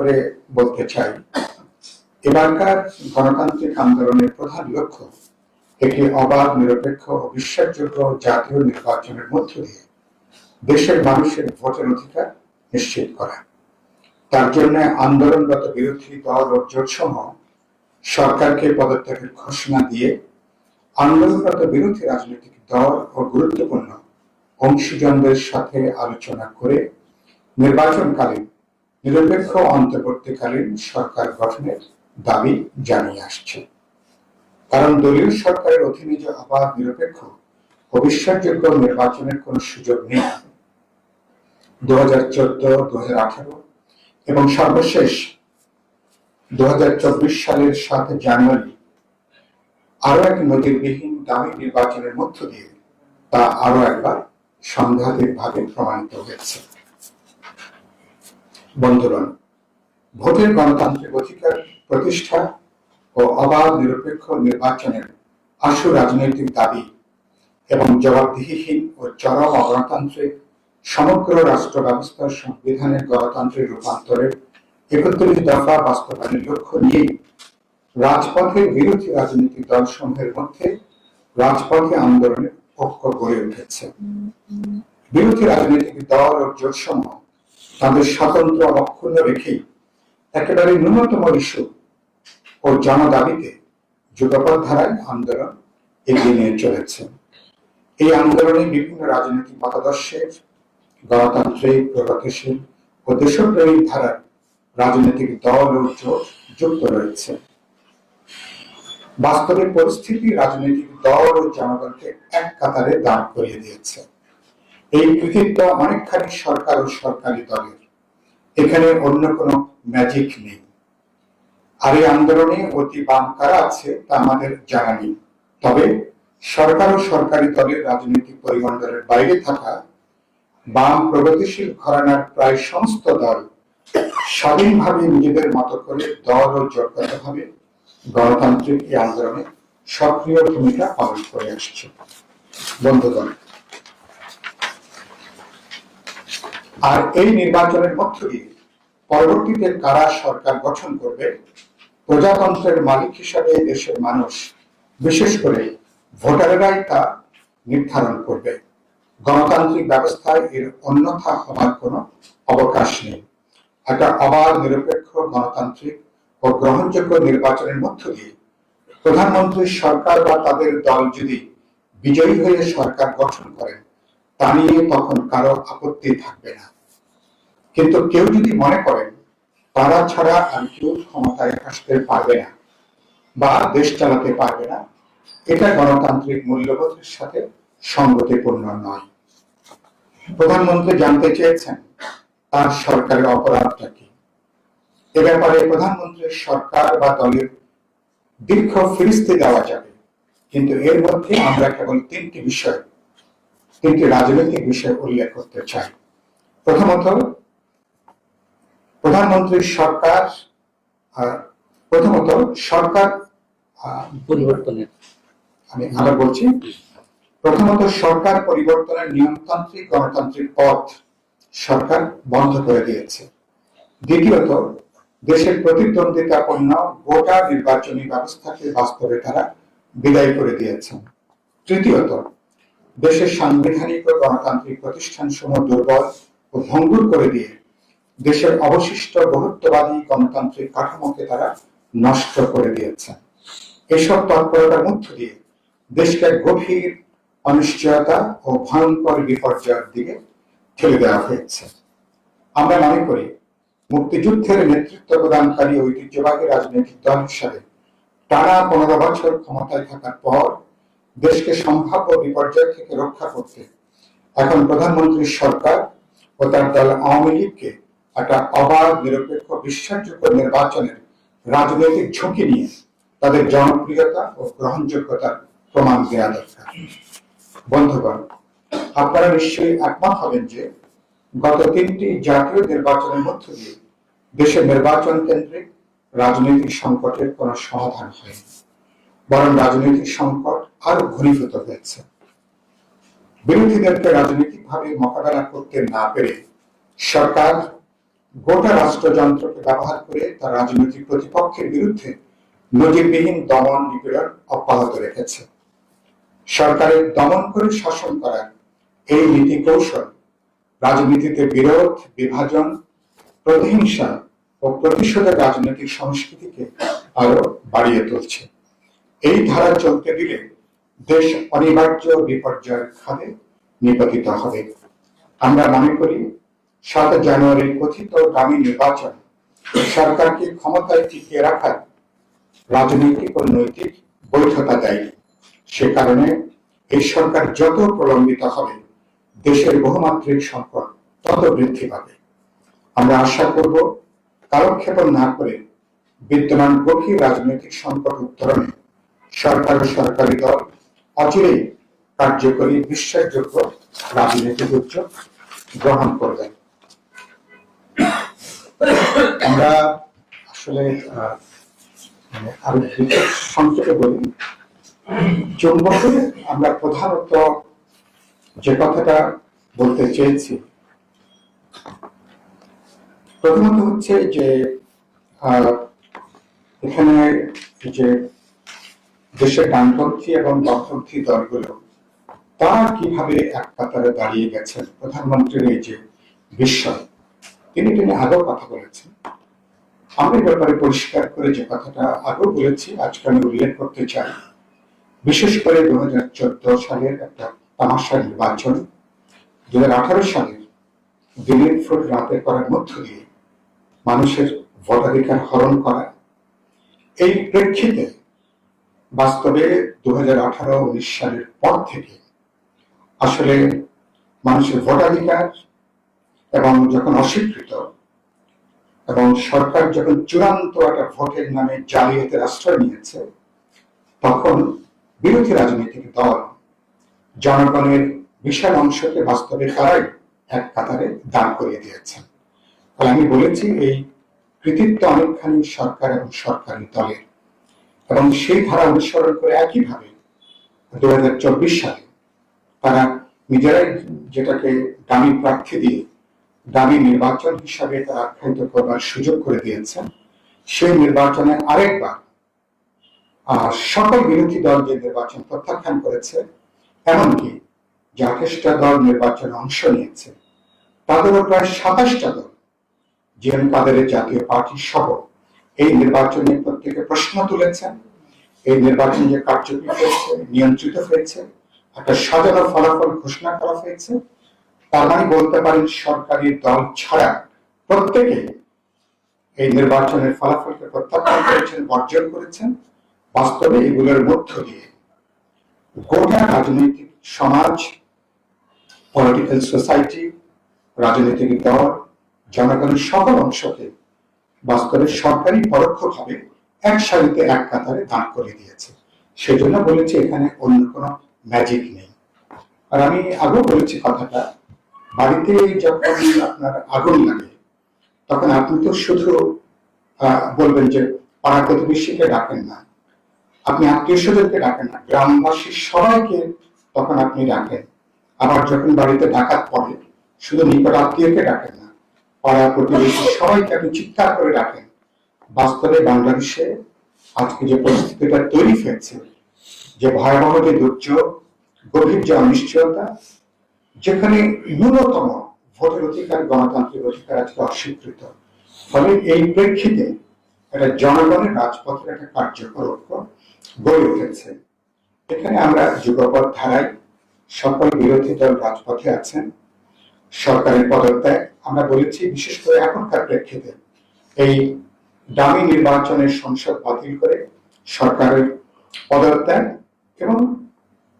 করে বলতে চাই, এবারকার গণতান্ত্রিক আন্দোলনের প্রধান লক্ষ্য একটি অবাধ, নিরপেক্ষ ও বিশ্বাসযোগ্য জাতীয় নির্বাচনের মধ্য দিয়ে দেশের মানুষের ভোটের অধিকার নিশ্চিত করা। তার জন্য আন্দোলনরত বিরোধী দল ও জোটসমূহ সরকারকে পদত্যাগের ঘোষণা দিয়ে আন্দোলনরত বিরোধী রাজনৈতিক দল ও গুরুত্বপূর্ণ অংশীজনদের সাথে আলোচনা করে নির্বাচনকালীন নিরপেক্ষ অন্তর্বর্তীকালীন সরকার গঠনের দাবি জানিয়ে আসছে। কারণ দলীয় সরকারের অধীনে যে অবাধ নিরপেক্ষ ও বিশ্বাসযোগ্য নির্বাচনের কোন সুযোগ নেই। দু হাজার চোদ্দ দু হাজার আঠারো এবং সর্বশেষ দু হাজার চব্বিশ সালের সাত জানুয়ারি আরও এক নজিরবিহীন দামি নির্বাচনের মধ্য দিয়ে তা আরও একবার সাংঘাতিক ভাবে প্রমাণিত হয়েছে। বন্ধুগণ, ভোটের গণতান্ত্রিক অধিকার প্রতিষ্ঠা ও অবাধ নিরপেক্ষ নির্বাচনের আশু রাজনৈতিক দাবি এবং জবাবদিহিহীন ও চরম অগণতান্ত্রিক সমগ্র রাষ্ট্র ব্যবস্থার সংবিধানের গণতান্ত্রিক রূপান্তরের একত্রিশ দফা বাস্তবায়নের লক্ষ্য নিয়ে রাজপথের বিরোধী রাজনৈতিক দলসমূহের মধ্যে রাজপথে আন্দোলনের ঐক্য গড়ে উঠেছে। বিরোধী রাজনৈতিক দল ও জোটসমূহ তাদের স্বাতন্ত্র অক্ষুণ্ণ রেখেই একেবারে ন্যূনতম ইস্যু ও জনদাবিতে যুগপৎ ধারায় আন্দোলন এগিয়ে নিয়ে চলেছে। এই আন্দোলনে বিভিন্ন রাজনৈতিক মতাদর্শের, গণতান্ত্রিক, প্রগতিশীল ও দেশপ্রেমিক ধারার রাজনৈতিক দল ও জোট যুক্ত রয়েছে। বাস্তবে পরিস্থিতি রাজনৈতিক দল ও জনগণকে এক কাতারে দাঁড় করিয়ে দিয়েছে। এই কৃতিত্ব অনেকখানি সরকার ও সরকারি দলের। এখানে অন্য কোনো ম্যাজিক নেই। আর এই আন্দোলনে অতি বাম কারা আছে, তা আমাদের জানা নেই। তবে সরকার ও সরকারি দলের রাজনৈতিক পরিমণ্ডলের বাইরে থাকা বাম প্রগতিশীল ঘরানার প্রায় সমস্ত দল স্বাধীনভাবে নিজেদের মতো করে দল ও জোটগতভাবে গণতান্ত্রিক এই আন্দোলনে সক্রিয় ভূমিকা পালন করে আসছে। বন্ধুগণ আর এই নির্বাচনের মধ্য দিয়ে পরবর্তীতে কারা সরকার গঠন করবে, প্রজাতন্ত্রের মালিক হিসাবে দেশের মানুষ বিশেষ করে ভোটারেরাই তা নির্ধারণ করবে। গণতান্ত্রিক ব্যবস্থায় এর অন্যথা হওয়ার কোনো অবকাশ নেই। একটা অবাধ, নিরপেক্ষ, গণতান্ত্রিক ও গ্রহণযোগ্য নির্বাচনের মধ্য দিয়ে প্রধানমন্ত্রী সরকার বা তাদের দল যদি বিজয়ী হয়ে সরকার গঠন করেন তা নিয়ে তখন কারও আপত্তি থাকবে না। কিন্তু কেউ যদি মনে করেন, তারা ছাড়া আর কেউ ক্ষমতায় আসতে পারবে না বা দেশ চালাতে পারবে না, এটা গণতান্ত্রিক মূল্যবোধের সাথে সঙ্গতিপূর্ণ নয়। প্রধানমন্ত্রী জানতে চেয়েছেন, তার সরকারের অপরাধটা কি? এ ব্যাপারে প্রধানমন্ত্রীর সরকার বা দলের দীর্ঘ ফিরিস্তি দেওয়া যাবে। কিন্তু এর মধ্যে আমরা কেবল তিনটি বিষয় তিনটি রাজনৈতিক বিষয় উল্লেখ করতে চাই। প্রথমত প্রধানমন্ত্রীর সরকার প্রথমত সরকার পরিবর্তনের। আমি আবার বলছি প্রথমত সরকার পরিবর্তনের নিয়মতান্ত্রিক গণতান্ত্রিক পথ সরকার বন্ধ করে দিয়েছে। দ্বিতীয়ত দেশের প্রতিদ্বন্দ্বিতাপূর্ণ গোটা নির্বাচনী ব্যবস্থাকে বাস্তবে তারা বিদায় করে দিয়েছেন। তৃতীয়ত দেশের সাংবিধানিক ও গণতান্ত্রিক প্রতিষ্ঠান সমূহ দুর্বল ও ভঙ্গুর করে দিয়ে দেশের অবশিষ্ট বহুত্ববাদী গণতান্ত্রিক কাঠামোকে তারা নষ্ট করে দিয়েছেন এসব তৎপরতার মধ্য দিয়ে দেশকে গভীর অনিশ্চয়তা ও ভয়ঙ্কর বিপর্যয়ের দিকে ঠেলে দেওয়া হয়েছে। আমরা মনে করি, মুক্তিযুদ্ধের নেতৃত্ব প্রদানকারী ঐতিহ্যবাহী রাজনৈতিক দল হিসাবে টানা পনেরো বছর ক্ষমতায় থাকার পর দেশকে সম্ভাব্য বিপর্যয় থেকে রক্ষা করতে। এখন প্রধানমন্ত্রীর সরকার ও তার দল আওয়ামী লীগকে একটা অবাধ, নিরপেক্ষ, বিশ্বাসযোগ্য নির্বাচনের রাজনৈতিক ঝুঁকি নিয়ে তাদের জনপ্রিয়তা ও গ্রহণযোগ্যতার প্রমাণ দেওয়া দরকার। বন্ধুগণ, আপনারা নিশ্চয়ই একমত হবেন যে গত তিনটি জাতীয় নির্বাচনের মধ্য দিয়ে দেশের নির্বাচন কেন্দ্রিক রাজনৈতিক সংকটের কোনো সমাধান হয়নি। বরং রাজনৈতিক সংকট আরও ঘনীভূত হয়েছে বিরোধীদেরকে রাজনৈতিকভাবে মোকাবেলা করতে না পেরে সরকার গোটা রাষ্ট্রযন্ত্রকে ব্যবহার করে তার রাজনৈতিক প্রতিপক্ষের বিরুদ্ধে নজিরবিহীন দমন নিপীড়ন অব্যাহত রেখেছে। সরকারের দমন করে শাসন করার এই নীতি কৌশল রাজনীতিতে বিরোধ, বিভাজন, প্রতিহিংসা ও প্রতিশোধের রাজনৈতিক সংস্কৃতিকে আরও বাড়িয়ে তুলছে। এই ধারা চলতে দিলে দেশ অনিবার্য বিপর্যয়ের খাদে নিপতিত হবে। আমরা মনে করি, সাত জানুয়ারি কথিত দামি নির্বাচন সরকারকে ক্ষমতায় টিকিয়ে রাখার রাজনৈতিক ও নৈতিক বৈধতা দেয়। সে কারণে এই সরকার যত প্রলম্বিত হবে, দেশের বহুমাত্রিক সংকট তত বৃদ্ধি পাবে। আমরা আশা করব, কালক্ষেপণ না করে বিদ্যমান গভীর রাজনৈতিক সংকট উত্তরণে সরকার সরকারি দল অচিরেই কার্যকরী, বিশ্বাসযোগ্য রাজনৈতিক উদ্যোগ গ্রহণ করবেন আমরা আসলে আরও সংক্ষেপে বলি। চুম্বকে আমরা প্রধানত যে কথাটা বলতে চেয়েছি প্রথমত হচ্ছে যে এখানে যে দেশের ডানপন্থী এবং বামপন্থী দলগুলো তারা কীভাবে এক কাতারে দাঁড়িয়ে গেছেন? প্রধানমন্ত্রীর এই যে বিস্ময়, তিনি তিনি আগেও কথা বলেছেন। আমি ব্যাপারে পরিষ্কার করে যে কথাটা আগেও বলেছি, আজকে আমি উল্লেখ করতে চাই। বিশেষ করে দু হাজার চোদ্দ সালের একটা তামাশা নির্বাচন দু হাজার আঠারো সালের দিনের ফোট রাতে করার মধ্য দিয়ে মানুষের ভোটাধিকার হরণ করা। এই প্রেক্ষিতে বাস্তবে দু হাজার আঠারো উনিশ সালের পর থেকে আসলে মানুষের ভোটাধিকার এবং যখন অস্বীকৃত এবং সরকার যখন চূড়ান্ত একটা ভোটের নামে জালিয়াতের আশ্রয় নিয়েছে, তখন বিরোধী রাজনৈতিক দল জনগণের বিশাল অংশকে বাস্তবে তারাই এক কাতারে দাঁড় করিয়ে দিয়েছেন ফলে আমি বলেছি এই কৃতিত্ব অনেকখানি সরকার এবং সরকারি দলের এবং সেই ধারা অনুসরণ করে একইভাবে দু হাজার চব্বিশ সালে তারা নিজেরাই যেটাকে দামি প্রার্থী দিয়ে দামি নির্বাচন হিসাবে তারা আখ্যায়িত করবার সুযোগ করে দিয়েছেন সেই নির্বাচনে আরেকবার আহ, সকল বিরোধী দল যে নির্বাচন প্রত্যাখ্যান করেছে এমনকি যে আঠাশটা দল নির্বাচনে অংশ নিয়েছে তাদেরও প্রায় সাতাশটা দল জিএম কাদেরের জাতীয় পার্টি সহ এই নির্বাচনে প্রত্যেকে প্রশ্ন তুলেছেন, এই নির্বাচন যে কার্যকরী হয়েছে, নিয়ন্ত্রিত হয়েছে, একটা সাজানো ফলাফল ঘোষণা করা হয়েছে, তার মানে বলতে পারেন সরকারি দল ছাড়া প্রত্যেকে এই নির্বাচনের ফলাফলকে প্রত্যাখ্যান করেছেন, বর্জন করেছেন, বাস্তবে এগুলোর মধ্য দিয়ে গোটা রাজনৈতিক সমাজ পলিটিক্যাল সোসাইটি রাজনৈতিক দল, জনগণের সকল অংশকে বাস্তবে সরকারি পরোক্ষভাবে এক সারিতে এক কাতারে দাঁড় করে দিয়েছে। সেজন্য বলেছি এখানে অন্য কোনো ম্যাজিক নেই। আর আমি আগেও বলেছি কথাটা, বাড়িতে যখন আপনার আগুন লাগে, তখন আপনি তো শুধু বলবেন যে পাড়া প্রতিবেশীকে ডাকেন না, আপনি আত্মীয় স্বজনকে ডাকেন না, গ্রামবাসী সবাইকে তখন আপনি ডাকেন। আবার যখন বাড়িতে ডাকাত পড়ে, শুধু নিকট আত্মীয়কে ডাকেন পাড়া প্রতিবেশী সবাইকে আপনি চিৎকার করে ডাকেন। বাস্তবে বাংলাদেশে আজকে যে পরিস্থিতিটা তৈরি হয়েছে, যে ভয়াবহ যে দুর্যোগ, গভীর যে অনিশ্চয়তা, যেখানে ন্যূনতম ভোটের অধিকার, গণতান্ত্রিক অধিকার আজকে অস্বীকৃত। ফলে এই প্রেক্ষিতে একটা জনগণের রাজপথের একটা কার্যকর ঐক্য গড়ে উঠেছে। এখানে আমরা যুগপৎ ধারায় সকল বিরোধী দল রাজপথে আছেন। সরকারের পদত্যাগ আমরা বলেছি, বিশেষ করে এখনকার প্রেক্ষিতে। এই দামি নির্বাচনের সংসদ বাতিল করে সরকারের পদত্যাগ এবং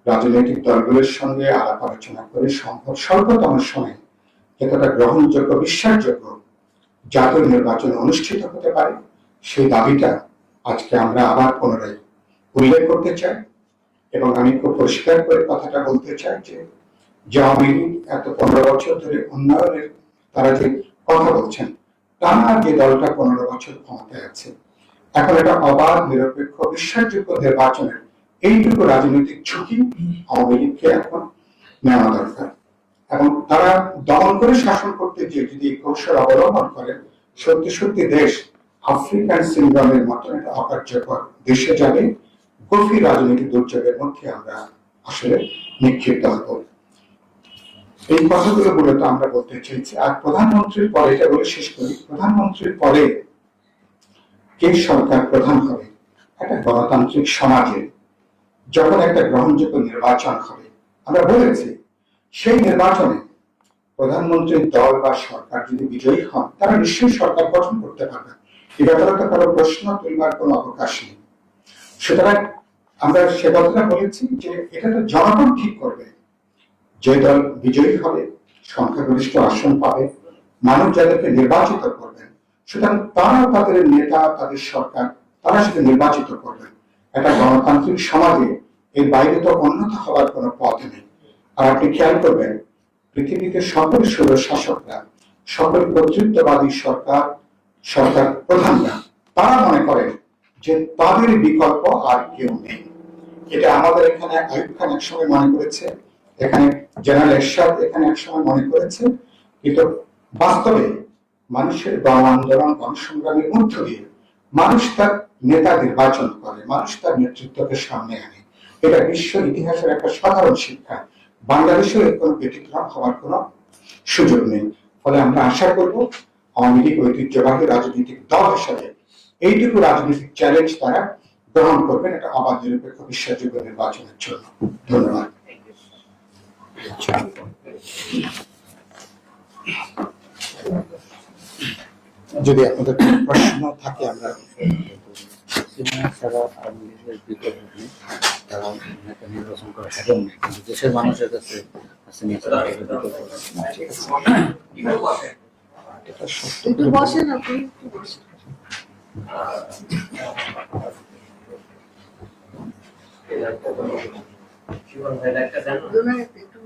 রাজনৈতিক দলগুলোর সঙ্গে আলাপ আলোচনা করে সম্ভব স্বল্পতম সময়ে যতটা গ্রহণযোগ্য, বিশ্বাসযোগ্য জাতীয় নির্বাচন অনুষ্ঠিত হতে পারে, সেই দাবিটা আজকে আমরা আবার পুনরায় উল্লেখ করতে চাই এবং আমি খুব পরিষ্কার করে কথাটা বলতে চাই যে যে এত পনেরো বছর ধরে উন্নয়নের তারা যে কথা বলছেন, টানা যে দলটা পনেরো বছর ক্ষমতায় আছে। এখন এটা অবাধ, নিরপেক্ষ, বিশ্বাসযোগ্য নির্বাচনের এইটুকু রাজনৈতিক ঝুঁকি আওয়ামী লীগকে এখন নেওয়া দরকার। এবং তারা দমন করে শাসন করতে গিয়ে যদি কৌশল অবলম্বন করে, সত্যি সত্যি দেশ আফ্রিকান সিন্ড্রোমের মতন একটা অকার্যকর দেশে যাবে, গভীর রাজনৈতিক দুর্যোগের মধ্যে আমরা আসলে নিক্ষিপ্ত হব। এই কথাগুলো মূলত আমরা বলতে চাইছি। আর প্রধানমন্ত্রীর পরে এটা বলে শেষ করি। প্রধানমন্ত্রীর পরে কে সরকার প্রধান হবে? একটা গণতান্ত্রিক সমাজে যখন একটা গ্রহণযোগ্য নির্বাচন হবে। আমরা বলেছি, সেই নির্বাচনে প্রধানমন্ত্রীর দল বা সরকার যদি বিজয়ী হন, তারা নিশ্চয়ই সরকার গঠন করতে পারবে। এ ব্যাপারে তো কারও প্রশ্ন তুলবার কোনো অবকাশ নেই। সুতরাং আমরা সে কথাটা বলেছি যে এটা তো জনগণ ঠিক করবে। যে দল বিজয়ী হবে, সংখ্যাগরিষ্ঠ আসন পাবে মানুষ যাদেরকে নির্বাচিত করবেন। সুতরাং তারা তাদের নেতা, তাদের সরকার তারা সেটা নির্বাচিত করবেন একটা গণতান্ত্রিক সমাজে এর বাইরে তো অন্যথা হওয়ার কোনো পথ নেই। আর আপনি খেয়াল করবেন, পৃথিবীতে সকল সুর শাসকরা সকল কর্তৃত্ববাদী সরকার সরকার প্রধানরা, তারা মনে করেন যে তাদের বিকল্প আর কেউ নেই। এটা আমাদের এখানে আয়ুব খান একসময় মনে করেছে, এখানে জেনারেল এরশাদ এখানে একসময় মনে করেছে কিন্তু বাস্তবে মানুষের গণ আন্দোলন গণসংগ্রামের মধ্য দিয়ে মানুষ তার নেতা নির্বাচন করে, মানুষ তার নেতৃত্বকে সামনে আনে। এটা বিশ্ব ইতিহাসের একটা সাধারণ শিক্ষা। বাংলাদেশেও এর কোনো ব্যতিক্রম হওয়ার কোনো সুযোগ নেই। ফলে আমরা আশা করব আওয়ামী লীগ ঐতিহ্যবাহী রাজনৈতিক দল হিসাবে এইটুকু রাজনৈতিক চ্যালেঞ্জ তারা গ্রহণ করবেন, এটা অবাধ নিরপেক্ষ বিশ্বাসযোগ্য নির্বাচনের জন্য। ধন্যবাদ। যদি আপনাদের কোনো প্রশ্ন থাকে আমরা নির্বাচন করা নেই কিন্তু দেশের মানুষের কাছে বসেন আপনি বসেন। জীবন ভাই একটা জানো দুজনে একটু